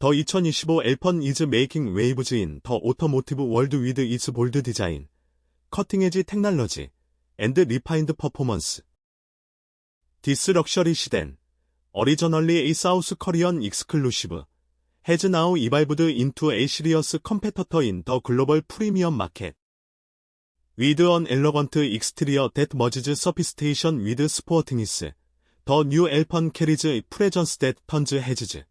더 2025 엘펀 이즈 메이킹 웨이브즈인 더 오토모티브 월드 위드 이즈 볼드 디자인, 커팅 에지 테크놀로지, 앤드 리파인드 퍼포먼스. 디스 럭셔리 시덴, 어리저널리 A 사우스 커리언 익스클루시브, 해즈 나우 이발브드 인투 A 시리어스 컴페터터 인 더 글로벌 프리미엄 마켓. 위드 언 엘러건트 익스트리어 댓 머지즈 서피스테이션 위드 스포어팅이스, 더 뉴 엘펀 캐리즈 프레전스 댓 턴즈 해즈즈.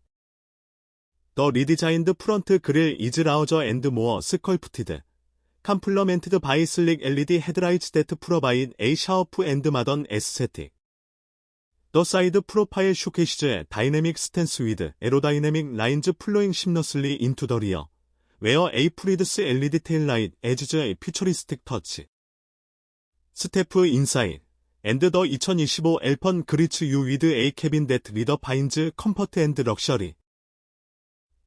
더 리디자인드 프런트 그릴 이즈 라우저 앤드 모어 스컬프티드. 컴플러멘트드 바이 슬릭 LED 헤드라이츠 데트 프로바인 A 샤워프 앤드 마던 에스테틱. 더 사이드 프로파일 쇼케이시즈 다이내믹 스탠스 위드 에로다이내믹 라인즈 플로잉 심너슬리 인투 더 리어. 웨어 A 프리드스 LED 테일 라이트 에즈즈 퓨처리스틱 터치. 스태프 인사이드 앤드 더 2025 엘펀 그리츠 유 위드 A 캐빈 데트 리더 바인즈 컴퍼트 앤드 럭셔리.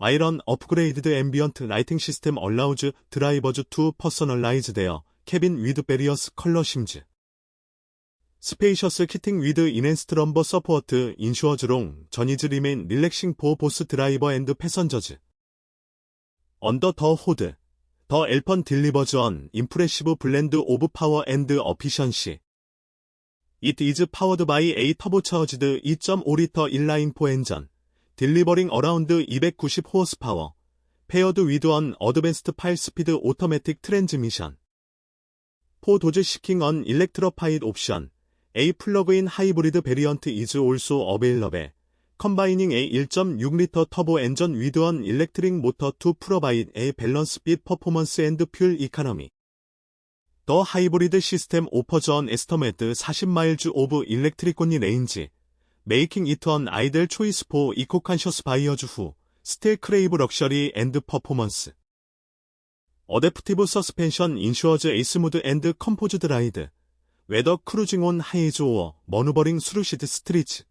아이런 업그레이드드 앰비언트 라이팅 시스템 얼라우즈 드라이버즈 투 퍼서널라이즈 되어 캐빈 위드 베리어스 컬러 심즈. 스페이셔스 키팅 위드 인핸스트 럼버 서포트 인슈어즈롱 전이즈 리메인 릴렉싱 포 보스 드라이버 앤드 패선저즈. 언더 더 호드 더 엘펀 딜리버즈 언 임프레시브 블렌드 오브 파워 앤드 어피션시. It is powered by a turbocharged 2.5리터 인라인 포 엔전 딜리버링 어라운드 290 호스파워 페어드 위드 언 어드밴스드 파일 스피드 오토매틱 트랜즈미션 포 도즈 시킹 언 일렉트로파이드 옵션 A 플러그인 하이브리드 베리언트 이즈 올소 어베일러베 컴바이닝 A 1.6리터 터보 엔전 위드 언 일렉트릭 모터 투 프로바이드 A 밸런스 빛 퍼포먼스 앤드 퓨얼 이카노미. 더 하이브리드 시스템 오퍼즈 언 에스터메트 40마일즈 오브 일렉트릭 온니 레인지 메이킹 이트 언 아이들 초이스 포 이코 컨셔스 바이어즈 후 스틸 크레이브 럭셔리 앤드 퍼포먼스. 어댑티브 서스펜션 인슈어즈 에이스무드 앤드 컴포즈 드 라이드 웨더 크루징 온 하이즈 오어 머누버링 수루시드 스트리츠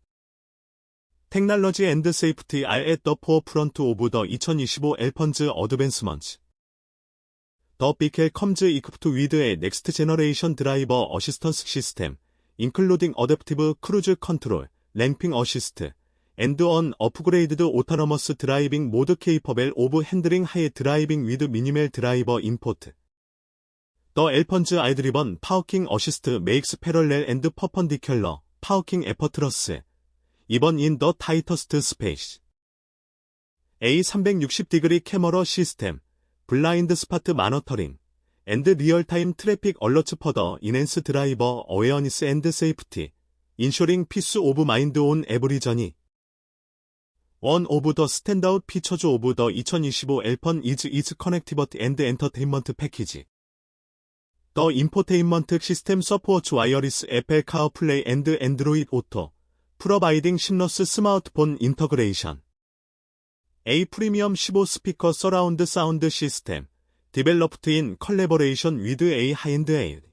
테크놀로지 앤드 세이프티 알 앳 더 포어 프런트 오브 더 2025 엘펀즈 어드밴스먼츠 더 비켈 컴즈 이크프트 위드의 넥스트 제너레이션 드라이버 어시스턴스 시스템 인클루딩 어댑티브 크루즈 컨트롤 랭핑 어시스트 앤드 언 업그레이드드 오토너머스 드라이빙 모드 케이퍼벨 오브 핸들링 하이 드라이빙 위드 미니멜 드라이버 임포트 더 엘펀즈 아이드리번 파워킹 어시스트 메이크스 패럴렐 앤드 퍼펀디큘러 파워킹 에퍼트러스 이번 인 더 타이터스트 스페이스 A360 디그리 캐머러 시스템 블라인드 스파트 마너터링 앤드 리얼타임 트래픽 얼러츠 퍼더 인핸스 드라이버 어웨어니스 앤드 세이프티 인쇼링 피스 오브 마인드 온 에브리 저니. 원 오브 더 스탠다웃 피처즈 오브 더 2025 엘펀 이즈 이즈 커넥티버트 앤드 엔터테인먼트 패키지. 더 인포테인먼트 시스템 서포츠 와이어리스 애플 카어플레이 앤드 앤드로이드 오토. 프로바이딩 심러스 스마트폰 인터그레이션. A 프리미엄 15 스피커 서라운드 사운드 시스템. 디벨롭트 인 컬래버레이션 위드 A 하인드 에일